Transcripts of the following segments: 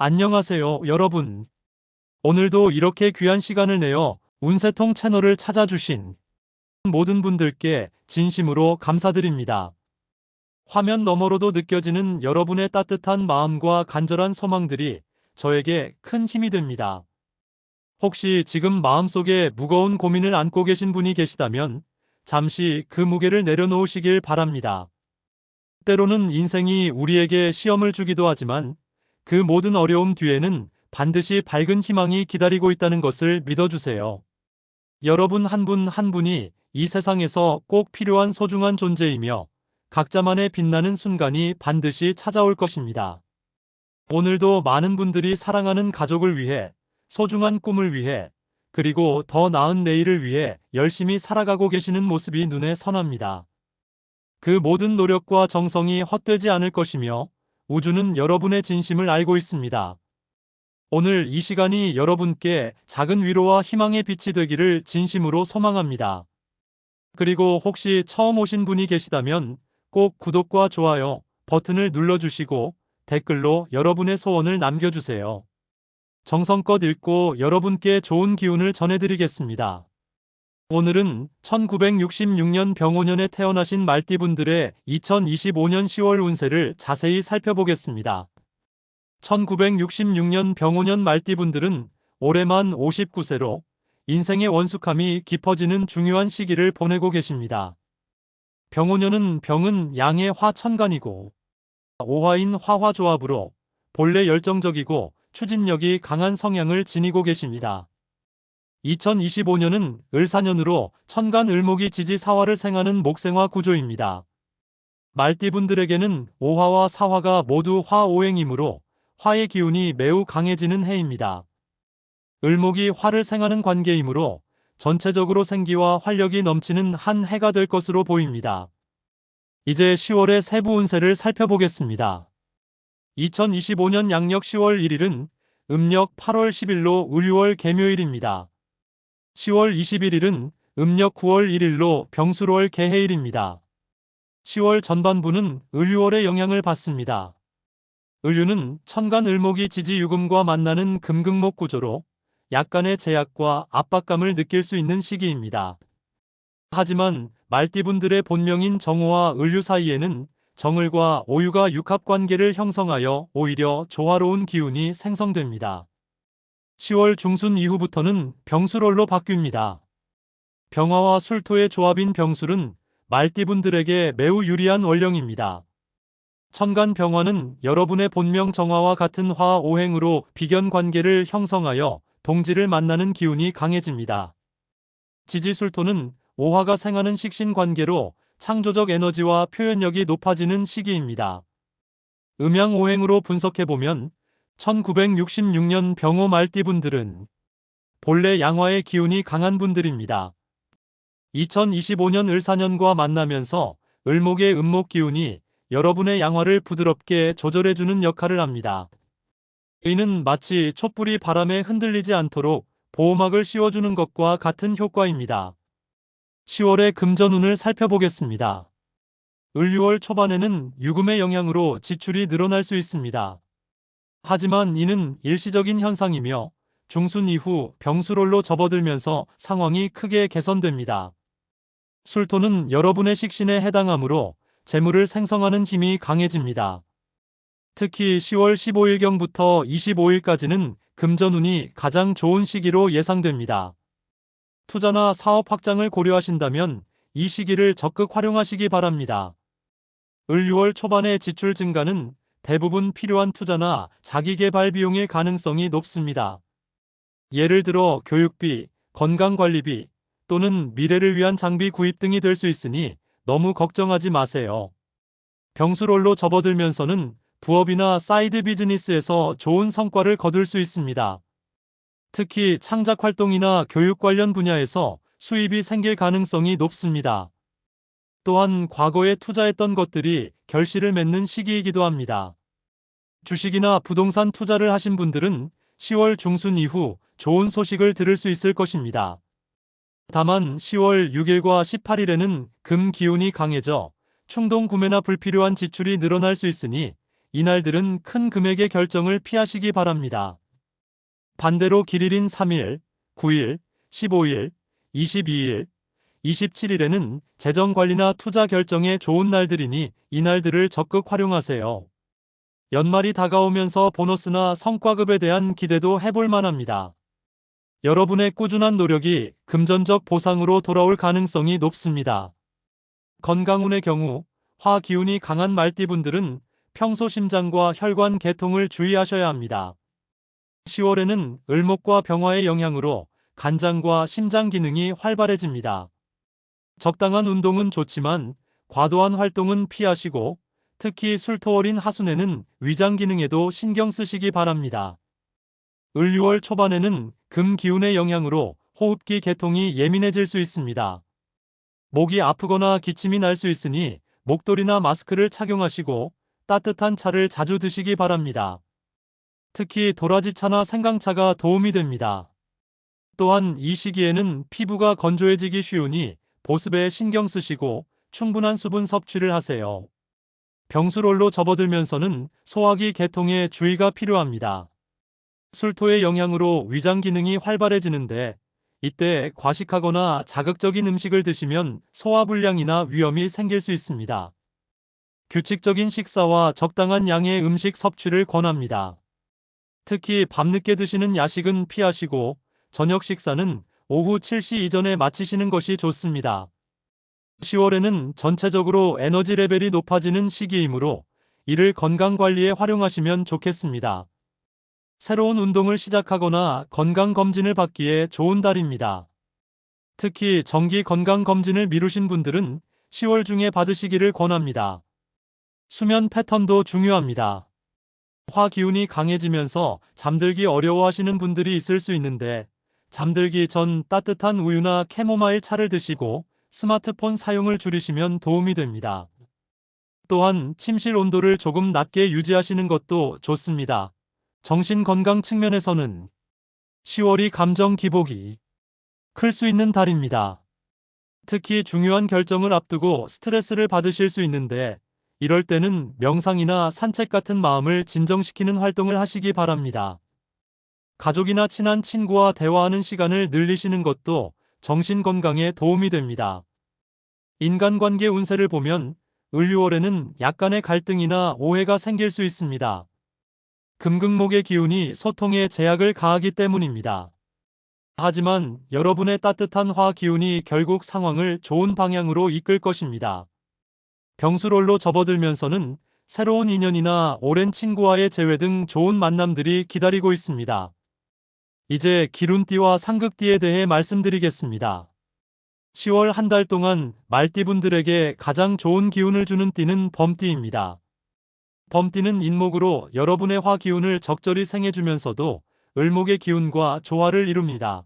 안녕하세요, 여러분. 오늘도 이렇게 귀한 시간을 내어 운세통 채널을 찾아주신 모든 분들께 진심으로 감사드립니다. 화면 너머로도 느껴지는 여러분의 따뜻한 마음과 간절한 소망들이 저에게 큰 힘이 됩니다. 혹시 지금 마음속에 무거운 고민을 안고 계신 분이 계시다면 잠시 그 무게를 내려놓으시길 바랍니다. 때로는 인생이 우리에게 시험을 주기도 하지만 그 모든 어려움 뒤에는 반드시 밝은 희망이 기다리고 있다는 것을 믿어주세요. 여러분 한분한 분이 이 세상에서 꼭 필요한 소중한 존재이며 각자만의 빛나는 순간이 반드시 찾아올 것입니다. 오늘도 많은 분들이 사랑하는 가족을 위해 소중한 꿈을 위해 그리고 더 나은 내일을 위해 열심히 살아가고 계시는 모습이 눈에 선합니다. 그 모든 노력과 정성이 헛되지 않을 것이며 우주는 여러분의 진심을 알고 있습니다. 오늘 이 시간이 여러분께 작은 위로와 희망의 빛이 되기를 진심으로 소망합니다. 그리고 혹시 처음 오신 분이 계시다면 꼭 구독과 좋아요 버튼을 눌러주시고 댓글로 여러분의 소원을 남겨주세요. 정성껏 읽고 여러분께 좋은 기운을 전해드리겠습니다. 오늘은 1966년 병오년에 태어나신 말띠분들의 2025년 10월 운세를 자세히 살펴보겠습니다. 1966년 병오년 말띠분들은 올해만 59세로 인생의 원숙함이 깊어지는 중요한 시기를 보내고 계십니다. 병오년은 병은 양의 화천간이고 오화인 화화조합으로 본래 열정적이고 추진력이 강한 성향을 지니고 계십니다. 2025년은 을사년으로 천간 을목이 지지 사화를 생하는 목생화 구조입니다. 말띠분들에게는 오화와 사화가 모두 화오행이므로 화의 기운이 매우 강해지는 해입니다. 을목이 화를 생하는 관계이므로 전체적으로 생기와 활력이 넘치는 한 해가 될 것으로 보입니다. 이제 10월의 세부 운세를 살펴보겠습니다. 2025년 양력 10월 1일은 음력 8월 10일로 을유월 개묘일입니다. 10월 21일은 음력 9월 1일로 병수로월 개해일입니다. 10월 전반부는 을유월의 영향을 받습니다. 을유는 천간 을목이 지지 유금과 만나는 금극목 구조로 약간의 제약과 압박감을 느낄 수 있는 시기입니다. 하지만 말띠분들의 본명인 정오와 을유 사이에는 정을과 오유가 육합 관계를 형성하여 오히려 조화로운 기운이 생성됩니다. 10월 중순 이후부터는 병술월로 바뀝니다. 병화와 술토의 조합인 병술은 말띠분들에게 매우 유리한 원령입니다. 천간 병화는 여러분의 본명 정화와 같은 화 오행으로 비견 관계를 형성하여 동지를 만나는 기운이 강해집니다. 지지술토는 오화가 생하는 식신 관계로 창조적 에너지와 표현력이 높아지는 시기입니다. 음양 오행으로 분석해보면 1966년 병호 말띠분들은 본래 양화의 기운이 강한 분들입니다. 2025년 을사년과 만나면서 을목의 음목 기운이 여러분의 양화를 부드럽게 조절해주는 역할을 합니다. 이는 마치 촛불이 바람에 흔들리지 않도록 보호막을 씌워주는 것과 같은 효과입니다. 10월의 금전운을 살펴보겠습니다. 을 6월 초반에는 유금의 영향으로 지출이 늘어날 수 있습니다. 하지만 이는 일시적인 현상이며 중순 이후 병수롤로 접어들면서 상황이 크게 개선됩니다. 술토는 여러분의 식신에 해당하므로 재물을 생성하는 힘이 강해집니다. 특히 10월 15일경부터 25일까지는 금전운이 가장 좋은 시기로 예상됩니다. 투자나 사업 확장을 고려하신다면 이 시기를 적극 활용하시기 바랍니다. 을 6월 초반의 지출 증가는 대부분 필요한 투자나 자기개발 비용의 가능성이 높습니다. 예를 들어 교육비, 건강관리비 또는 미래를 위한 장비 구입 등이 될 수 있으니 너무 걱정하지 마세요. 병수롤로 접어들면서는 부업이나 사이드 비즈니스에서 좋은 성과를 거둘 수 있습니다. 특히 창작 활동이나 교육 관련 분야에서 수입이 생길 가능성이 높습니다. 또한 과거에 투자했던 것들이 결실을 맺는 시기이기도 합니다. 주식이나 부동산 투자를 하신 분들은 10월 중순 이후 좋은 소식을 들을 수 있을 것입니다. 다만 10월 6일과 18일에는 금 기운이 강해져 충동 구매나 불필요한 지출이 늘어날 수 있으니 이날들은 큰 금액의 결정을 피하시기 바랍니다. 반대로 길일인 3일, 9일, 15일, 22일, 27일에는 재정 관리나 투자 결정에 좋은 날들이니 이 날들을 적극 활용하세요. 연말이 다가오면서 보너스나 성과급에 대한 기대도 해볼 만합니다. 여러분의 꾸준한 노력이 금전적 보상으로 돌아올 가능성이 높습니다. 건강운의 경우 화 기운이 강한 말띠분들은 평소 심장과 혈관 개통을 주의하셔야 합니다. 10월에는 을목과 병화의 영향으로 간장과 심장 기능이 활발해집니다. 적당한 운동은 좋지만 과도한 활동은 피하시고 특히 술토월인 하순에는 위장 기능에도 신경 쓰시기 바랍니다. 을 6월 초반에는 금 기운의 영향으로 호흡기 개통이 예민해질 수 있습니다. 목이 아프거나 기침이 날 수 있으니 목도리나 마스크를 착용하시고 따뜻한 차를 자주 드시기 바랍니다. 특히 도라지차나 생강차가 도움이 됩니다. 또한 이 시기에는 피부가 건조해지기 쉬우니 보습에 신경 쓰시고 충분한 수분 섭취를 하세요. 병수롤로 접어들면서는 소화기 개통에 주의가 필요합니다. 술토의 영향으로 위장 기능이 활발해지는데 이때 과식하거나 자극적인 음식을 드시면 소화불량이나 위험이 생길 수 있습니다. 규칙적인 식사와 적당한 양의 음식 섭취를 권합니다. 특히 밤늦게 드시는 야식은 피하시고 저녁 식사는 오후 7시 이전에 마치시는 것이 좋습니다. 10월에는 전체적으로 에너지 레벨이 높아지는 시기이므로 이를 건강 관리에 활용하시면 좋겠습니다. 새로운 운동을 시작하거나 건강검진을 받기에 좋은 달입니다. 특히 정기 건강검진을 미루신 분들은 10월 중에 받으시기를 권합니다. 수면 패턴도 중요합니다. 화 기운이 강해지면서 잠들기 어려워하시는 분들이 있을 수 있는데 잠들기 전 따뜻한 우유나 캐모마일 차를 드시고 스마트폰 사용을 줄이시면 도움이 됩니다. 또한 침실 온도를 조금 낮게 유지하시는 것도 좋습니다. 정신 건강 측면에서는 10월이 감정 기복이 클 수 있는 달입니다. 특히 중요한 결정을 앞두고 스트레스를 받으실 수 있는데 이럴 때는 명상이나 산책 같은 마음을 진정시키는 활동을 하시기 바랍니다. 가족이나 친한 친구와 대화하는 시간을 늘리시는 것도 정신 건강에 도움이 됩니다. 인간관계 운세를 보면 을유월에는 약간의 갈등이나 오해가 생길 수 있습니다. 금극목의 기운이 소통에 제약을 가하기 때문입니다. 하지만 여러분의 따뜻한 화 기운이 결국 상황을 좋은 방향으로 이끌 것입니다. 병수롤로 접어들면서는 새로운 인연이나 오랜 친구와의 재회 등 좋은 만남들이 기다리고 있습니다. 이제 기룬띠와 상극띠에 대해 말씀드리겠습니다. 10월 한 달 동안 말띠분들에게 가장 좋은 기운을 주는 띠는 범띠입니다. 범띠는 인목으로 여러분의 화 기운을 적절히 생해주면서도 을목의 기운과 조화를 이룹니다.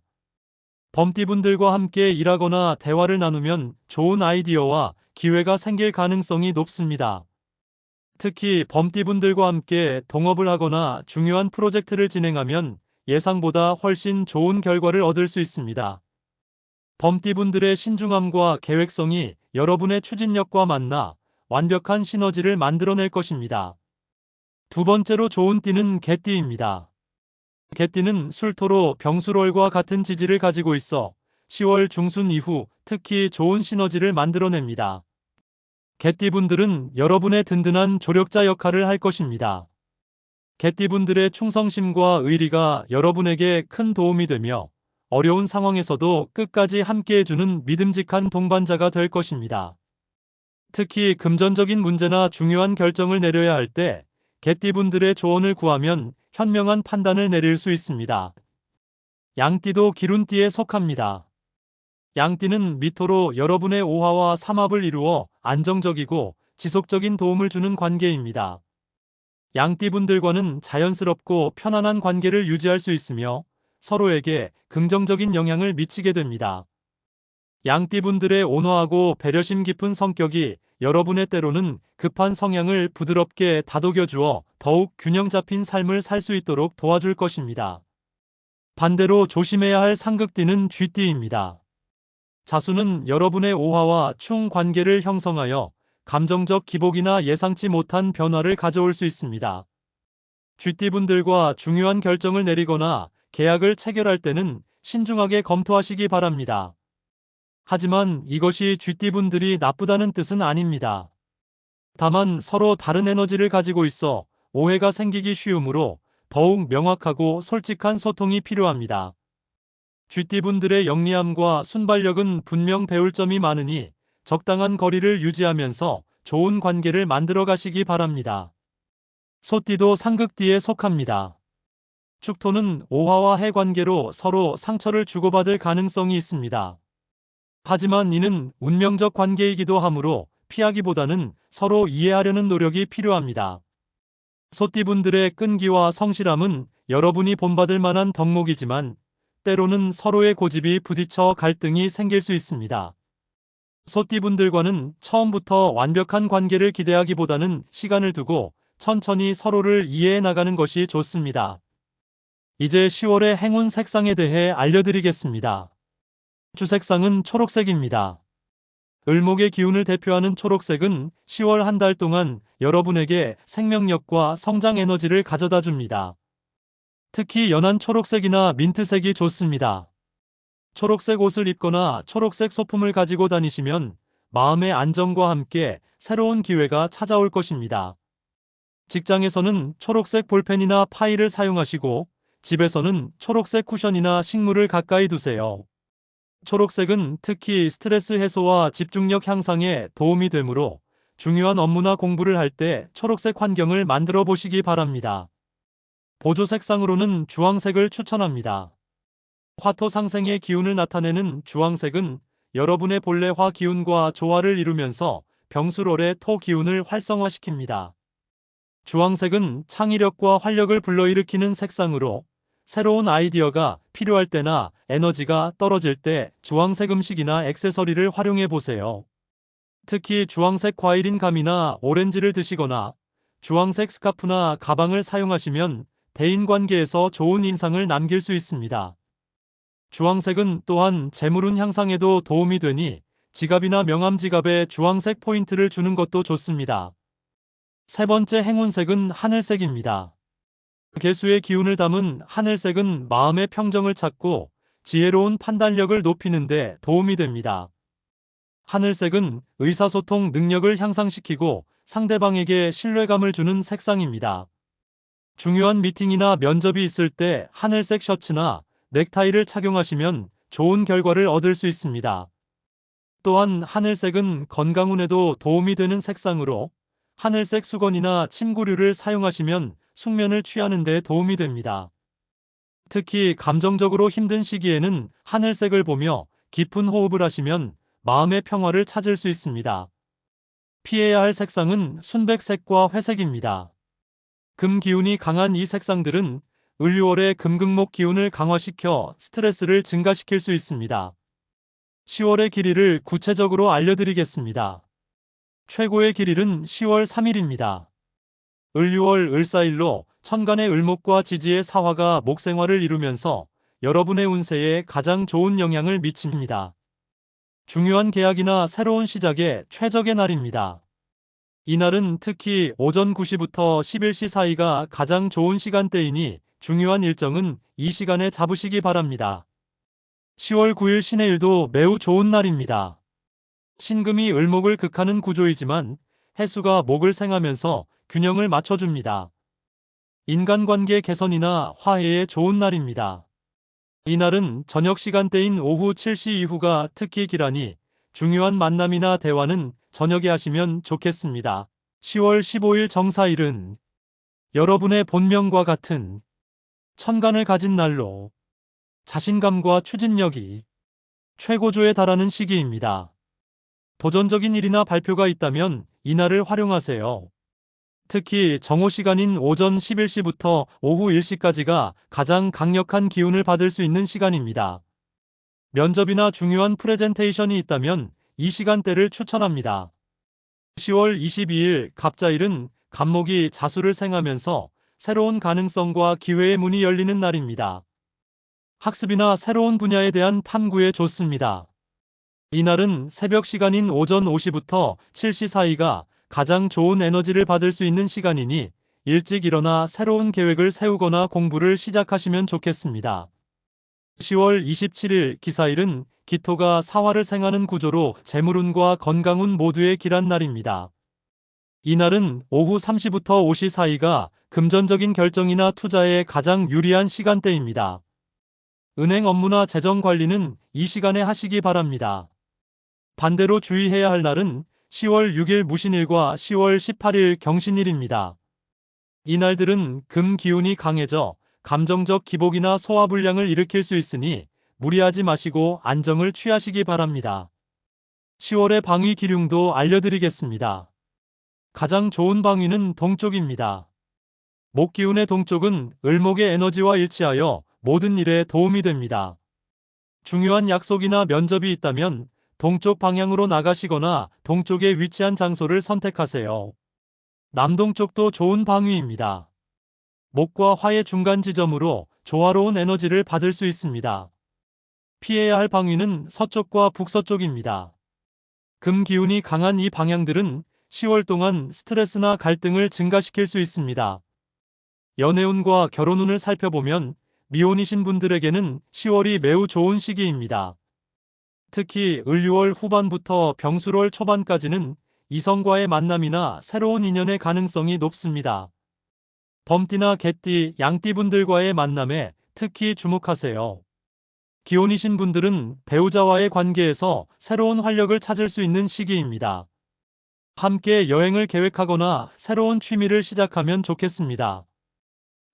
범띠분들과 함께 일하거나 대화를 나누면 좋은 아이디어와 기회가 생길 가능성이 높습니다. 특히 범띠분들과 함께 동업을 하거나 중요한 프로젝트를 진행하면 예상보다 훨씬 좋은 결과를 얻을 수 있습니다. 범띠분들의 신중함과 계획성이 여러분의 추진력과 만나 완벽한 시너지를 만들어낼 것입니다. 두 번째로 좋은 띠는 개띠입니다. 개띠는 술토로 병수롤과 같은 지지를 가지고 있어 10월 중순 이후 특히 좋은 시너지를 만들어냅니다. 개띠분들은 여러분의 든든한 조력자 역할을 할 것입니다. 개띠분들의 충성심과 의리가 여러분에게 큰 도움이 되며 어려운 상황에서도 끝까지 함께해주는 믿음직한 동반자가 될 것입니다. 특히 금전적인 문제나 중요한 결정을 내려야 할 때 개띠분들의 조언을 구하면 현명한 판단을 내릴 수 있습니다. 양띠도 기룬띠에 속합니다. 양띠는 미토로 여러분의 오화와 삼합을 이루어 안정적이고 지속적인 도움을 주는 관계입니다. 양띠분들과는 자연스럽고 편안한 관계를 유지할 수 있으며 서로에게 긍정적인 영향을 미치게 됩니다. 양띠분들의 온화하고 배려심 깊은 성격이 여러분의 때로는 급한 성향을 부드럽게 다독여 주어 더욱 균형 잡힌 삶을 살 수 있도록 도와줄 것입니다. 반대로 조심해야 할 상극띠는 쥐띠입니다. 자수는 여러분의 오화와 충 관계를 형성하여 감정적 기복이나 예상치 못한 변화를 가져올 수 있습니다. 쥐띠분들과 중요한 결정을 내리거나 계약을 체결할 때는 신중하게 검토하시기 바랍니다. 하지만 이것이 쥐띠분들이 나쁘다는 뜻은 아닙니다. 다만 서로 다른 에너지를 가지고 있어 오해가 생기기 쉬우므로 더욱 명확하고 솔직한 소통이 필요합니다. 쥐띠분들의 영리함과 순발력은 분명 배울 점이 많으니 적당한 거리를 유지하면서 좋은 관계를 만들어 가시기 바랍니다. 소띠도 상극띠에 속합니다. 축토는 오화와 해 관계로 서로 상처를 주고받을 가능성이 있습니다. 하지만 이는 운명적 관계이기도 하므로 피하기보다는 서로 이해하려는 노력이 필요합니다. 소띠분들의 끈기와 성실함은 여러분이 본받을 만한 덕목이지만 때로는 서로의 고집이 부딪혀 갈등이 생길 수 있습니다. 소띠분들과는 처음부터 완벽한 관계를 기대하기보다는 시간을 두고 천천히 서로를 이해해 나가는 것이 좋습니다. 이제 10월의 행운 색상에 대해 알려드리겠습니다. 주색상은 초록색입니다. 을목의 기운을 대표하는 초록색은 10월 한 달 동안 여러분에게 생명력과 성장 에너지를 가져다 줍니다. 특히 연한 초록색이나 민트색이 좋습니다. 초록색 옷을 입거나 초록색 소품을 가지고 다니시면 마음의 안정과 함께 새로운 기회가 찾아올 것입니다. 직장에서는 초록색 볼펜이나 파일을 사용하시고 집에서는 초록색 쿠션이나 식물을 가까이 두세요. 초록색은 특히 스트레스 해소와 집중력 향상에 도움이 되므로 중요한 업무나 공부를 할 때 초록색 환경을 만들어 보시기 바랍니다. 보조 색상으로는 주황색을 추천합니다. 화토 상생의 기운을 나타내는 주황색은 여러분의 본래 화 기운과 조화를 이루면서 병수롤의 토 기운을 활성화시킵니다. 주황색은 창의력과 활력을 불러일으키는 색상으로 새로운 아이디어가 필요할 때나 에너지가 떨어질 때 주황색 음식이나 액세서리를 활용해 보세요. 특히 주황색 과일인 감이나 오렌지를 드시거나 주황색 스카프나 가방을 사용하시면 대인관계에서 좋은 인상을 남길 수 있습니다. 주황색은 또한 재물운 향상에도 도움이 되니 지갑이나 명함 지갑에 주황색 포인트를 주는 것도 좋습니다. 세 번째 행운색은 하늘색입니다. 개수의 기운을 담은 하늘색은 마음의 평정을 찾고 지혜로운 판단력을 높이는데 도움이 됩니다. 하늘색은 의사소통 능력을 향상시키고 상대방에게 신뢰감을 주는 색상입니다. 중요한 미팅이나 면접이 있을 때 하늘색 셔츠나 넥타이를 착용하시면 좋은 결과를 얻을 수 있습니다. 또한 하늘색은 건강운에도 도움이 되는 색상으로 하늘색 수건이나 침구류를 사용하시면 숙면을 취하는 데 도움이 됩니다. 특히 감정적으로 힘든 시기에는 하늘색을 보며 깊은 호흡을 하시면 마음의 평화를 찾을 수 있습니다. 피해야 할 색상은 순백색과 회색입니다. 금 기운이 강한 이 색상들은 을유월의 금극목 기운을 강화시켜 스트레스를 증가시킬 수 있습니다. 10월의 길이를 구체적으로 알려드리겠습니다. 최고의 길일은 10월 3일입니다. 을유월 을사일로 천간의 을목과 지지의 사화가 목생활을 이루면서 여러분의 운세에 가장 좋은 영향을 미칩니다. 중요한 계약이나 새로운 시작에 최적의 날입니다. 이날은 특히 오전 9시부터 11시 사이가 가장 좋은 시간대이니 중요한 일정은 이 시간에 잡으시기 바랍니다. 10월 9일 신의 일도 매우 좋은 날입니다. 신금이 을목을 극하는 구조이지만 해수가 목을 생하면서 균형을 맞춰줍니다. 인간관계 개선이나 화해에 좋은 날입니다. 이날은 저녁 시간대인 오후 7시 이후가 특히 기라니 중요한 만남이나 대화는 저녁에 하시면 좋겠습니다. 10월 15일 정사일은 여러분의 본명과 같은 천간을 가진 날로 자신감과 추진력이 최고조에 달하는 시기입니다. 도전적인 일이나 발표가 있다면 이날을 활용하세요. 특히 정오 시간인 오전 11시부터 오후 1시까지가 가장 강력한 기운을 받을 수 있는 시간입니다. 면접이나 중요한 프레젠테이션이 있다면 이 시간대를 추천합니다. 10월 22일 갑자일은 갑목이 자수를 생하면서 새로운 가능성과 기회의 문이 열리는 날입니다. 학습이나 새로운 분야에 대한 탐구에 좋습니다. 이날은 새벽 시간인 오전 5시부터 7시 사이가 가장 좋은 에너지를 받을 수 있는 시간이니 일찍 일어나 새로운 계획을 세우거나 공부를 시작하시면 좋겠습니다. 10월 27일 기사일은 기토가 사화를 생하는 구조로 재물운과 건강운 모두의 길한 날입니다. 이날은 오후 3시부터 5시 사이가 금전적인 결정이나 투자에 가장 유리한 시간대입니다. 은행 업무나 재정 관리는 이 시간에 하시기 바랍니다. 반대로 주의해야 할 날은 10월 6일 무신일과 10월 18일 경신일입니다. 이날들은 금 기운이 강해져 감정적 기복이나 소화불량을 일으킬 수 있으니 무리하지 마시고 안정을 취하시기 바랍니다. 10월의 방위 기륭도 알려드리겠습니다. 가장 좋은 방위는 동쪽입니다. 목기운의 동쪽은 을목의 에너지와 일치하여 모든 일에 도움이 됩니다. 중요한 약속이나 면접이 있다면 동쪽 방향으로 나가시거나 동쪽에 위치한 장소를 선택하세요. 남동쪽도 좋은 방위입니다. 목과 화의 중간 지점으로 조화로운 에너지를 받을 수 있습니다. 피해야 할 방위는 서쪽과 북서쪽입니다. 금 기운이 강한 이 방향들은 10월 동안 스트레스나 갈등을 증가시킬 수 있습니다. 연애운과 결혼운을 살펴보면 미혼이신 분들에게는 10월이 매우 좋은 시기입니다. 특히 을 6월 후반부터 병술월 초반까지는 이성과의 만남이나 새로운 인연의 가능성이 높습니다. 범띠나 개띠, 양띠 분들과의 만남에 특히 주목하세요. 기혼이신 분들은 배우자와의 관계에서 새로운 활력을 찾을 수 있는 시기입니다. 함께 여행을 계획하거나 새로운 취미를 시작하면 좋겠습니다.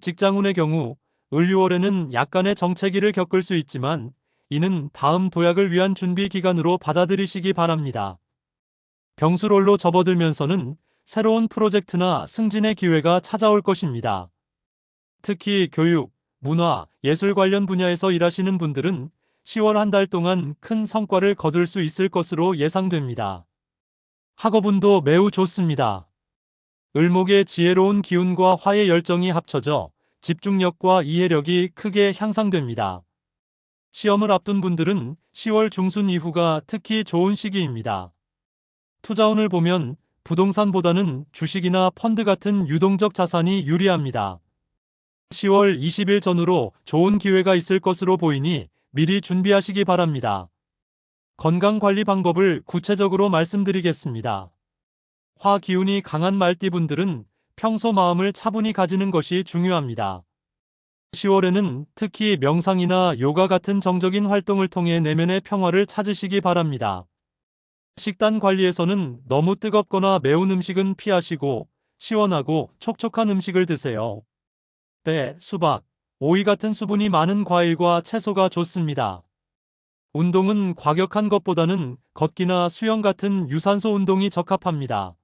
직장운의 경우 을 6월에는 약간의 정체기를 겪을 수 있지만 이는 다음 도약을 위한 준비 기간으로 받아들이시기 바랍니다. 병수롤로 접어들면서는 새로운 프로젝트나 승진의 기회가 찾아올 것입니다. 특히 교육, 문화, 예술 관련 분야에서 일하시는 분들은 10월 한 달 동안 큰 성과를 거둘 수 있을 것으로 예상됩니다. 학업운도 매우 좋습니다. 을목의 지혜로운 기운과 화의 열정이 합쳐져 집중력과 이해력이 크게 향상됩니다. 시험을 앞둔 분들은 10월 중순 이후가 특히 좋은 시기입니다. 투자운을 보면 부동산보다는 주식이나 펀드 같은 유동적 자산이 유리합니다. 10월 20일 전후로 좋은 기회가 있을 것으로 보이니 미리 준비하시기 바랍니다. 건강 관리 방법을 구체적으로 말씀드리겠습니다. 화 기운이 강한 말띠분들은 평소 마음을 차분히 가지는 것이 중요합니다. 10월에는 특히 명상이나 요가 같은 정적인 활동을 통해 내면의 평화를 찾으시기 바랍니다. 식단 관리에서는 너무 뜨겁거나 매운 음식은 피하시고 시원하고 촉촉한 음식을 드세요. 배, 수박, 오이 같은 수분이 많은 과일과 채소가 좋습니다. 운동은 과격한 것보다는 걷기나 수영 같은 유산소 운동이 적합합니다.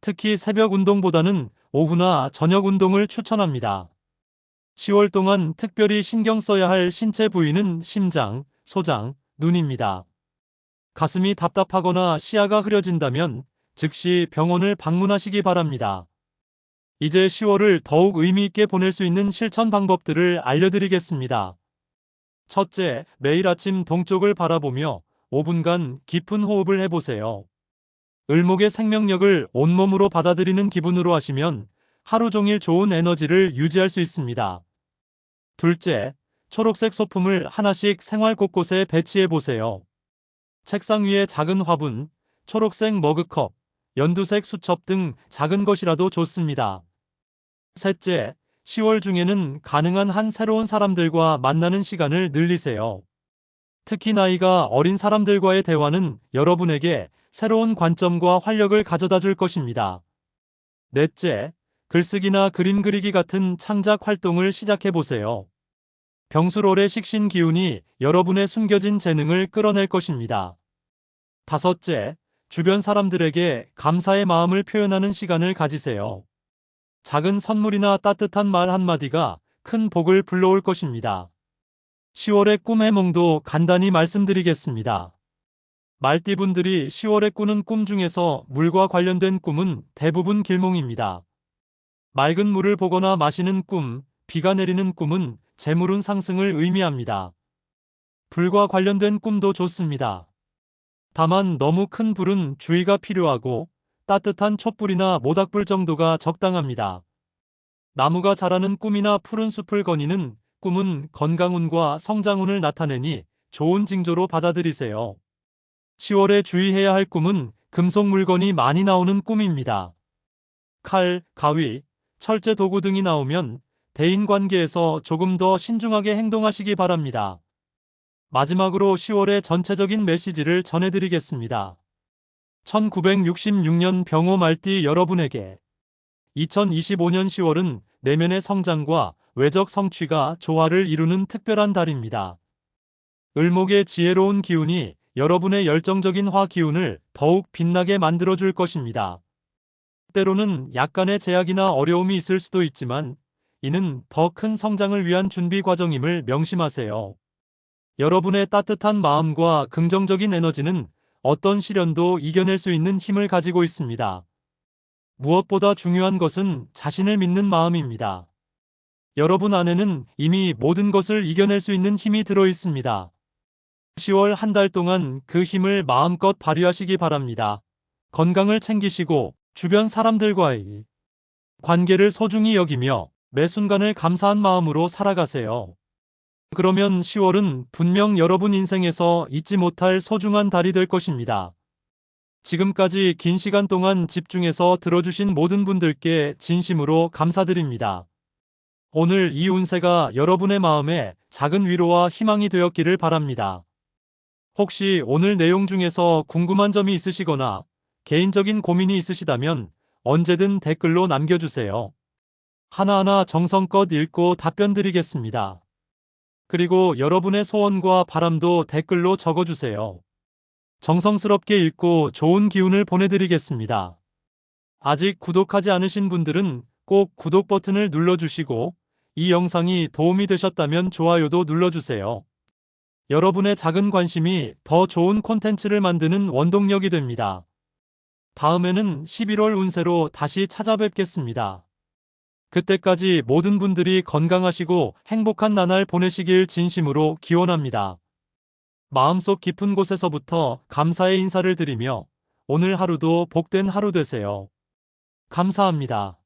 특히 새벽 운동보다는 오후나 저녁 운동을 추천합니다. 10월 동안 특별히 신경 써야 할 신체 부위는 심장, 소장, 눈입니다. 가슴이 답답하거나 시야가 흐려진다면 즉시 병원을 방문하시기 바랍니다. 이제 10월을 더욱 의미있게 보낼 수 있는 실천 방법들을 알려드리겠습니다. 첫째, 매일 아침 동쪽을 바라보며 5분간 깊은 호흡을 해보세요. 을목의 생명력을 온몸으로 받아들이는 기분으로 하시면 하루 종일 좋은 에너지를 유지할 수 있습니다. 둘째, 초록색 소품을 하나씩 생활 곳곳에 배치해 보세요. 책상 위에 작은 화분, 초록색 머그컵, 연두색 수첩 등 작은 것이라도 좋습니다. 셋째, 10월 중에는 가능한 한 새로운 사람들과 만나는 시간을 늘리세요. 특히 나이가 어린 사람들과의 대화는 여러분에게 새로운 관점과 활력을 가져다 줄 것입니다. 넷째, 글쓰기나 그림 그리기 같은 창작 활동을 시작해 보세요. 병수롤의 식신 기운이 여러분의 숨겨진 재능을 끌어낼 것입니다. 다섯째, 주변 사람들에게 감사의 마음을 표현하는 시간을 가지세요. 작은 선물이나 따뜻한 말 한마디가 큰 복을 불러올 것입니다. 10월의 꿈의 몽도 간단히 말씀드리겠습니다. 말띠분들이 10월에 꾸는 꿈 중에서 물과 관련된 꿈은 대부분 길몽입니다. 맑은 물을 보거나 마시는 꿈, 비가 내리는 꿈은 재물운 상승을 의미합니다. 불과 관련된 꿈도 좋습니다. 다만 너무 큰 불은 주의가 필요하고 따뜻한 촛불이나 모닥불 정도가 적당합니다. 나무가 자라는 꿈이나 푸른 숲을 거니는 꿈은 건강운과 성장운을 나타내니 좋은 징조로 받아들이세요. 10월에 주의해야 할 꿈은 금속 물건이 많이 나오는 꿈입니다. 칼, 가위, 철제 도구 등이 나오면 대인 관계에서 조금 더 신중하게 행동하시기 바랍니다. 마지막으로 10월의 전체적인 메시지를 전해드리겠습니다. 1966년 병호 말띠 여러분에게 2025년 10월은 내면의 성장과 외적 성취가 조화를 이루는 특별한 달입니다. 을목의 지혜로운 기운이 여러분의 열정적인 화 기운을 더욱 빛나게 만들어줄 것입니다. 때로는 약간의 제약이나 어려움이 있을 수도 있지만 이는 더 큰 성장을 위한 준비 과정임을 명심하세요. 여러분의 따뜻한 마음과 긍정적인 에너지는 어떤 시련도 이겨낼 수 있는 힘을 가지고 있습니다. 무엇보다 중요한 것은 자신을 믿는 마음입니다. 여러분 안에는 이미 모든 것을 이겨낼 수 있는 힘이 들어 있습니다. 10월 한 달 동안 그 힘을 마음껏 발휘하시기 바랍니다. 건강을 챙기시고 주변 사람들과의 관계를 소중히 여기며 매 순간을 감사한 마음으로 살아가세요. 그러면 10월은 분명 여러분 인생에서 잊지 못할 소중한 달이 될 것입니다. 지금까지 긴 시간 동안 집중해서 들어주신 모든 분들께 진심으로 감사드립니다. 오늘 이 운세가 여러분의 마음에 작은 위로와 희망이 되었기를 바랍니다. 혹시 오늘 내용 중에서 궁금한 점이 있으시거나 개인적인 고민이 있으시다면 언제든 댓글로 남겨주세요. 하나하나 정성껏 읽고 답변 드리겠습니다. 그리고 여러분의 소원과 바람도 댓글로 적어주세요. 정성스럽게 읽고 좋은 기운을 보내드리겠습니다. 아직 구독하지 않으신 분들은 꼭 구독 버튼을 눌러주시고 이 영상이 도움이 되셨다면 좋아요도 눌러주세요. 여러분의 작은 관심이 더 좋은 콘텐츠를 만드는 원동력이 됩니다. 다음에는 11월 운세로 다시 찾아뵙겠습니다. 그때까지 모든 분들이 건강하시고 행복한 나날 보내시길 진심으로 기원합니다. 마음속 깊은 곳에서부터 감사의 인사를 드리며 오늘 하루도 복된 하루 되세요. 감사합니다.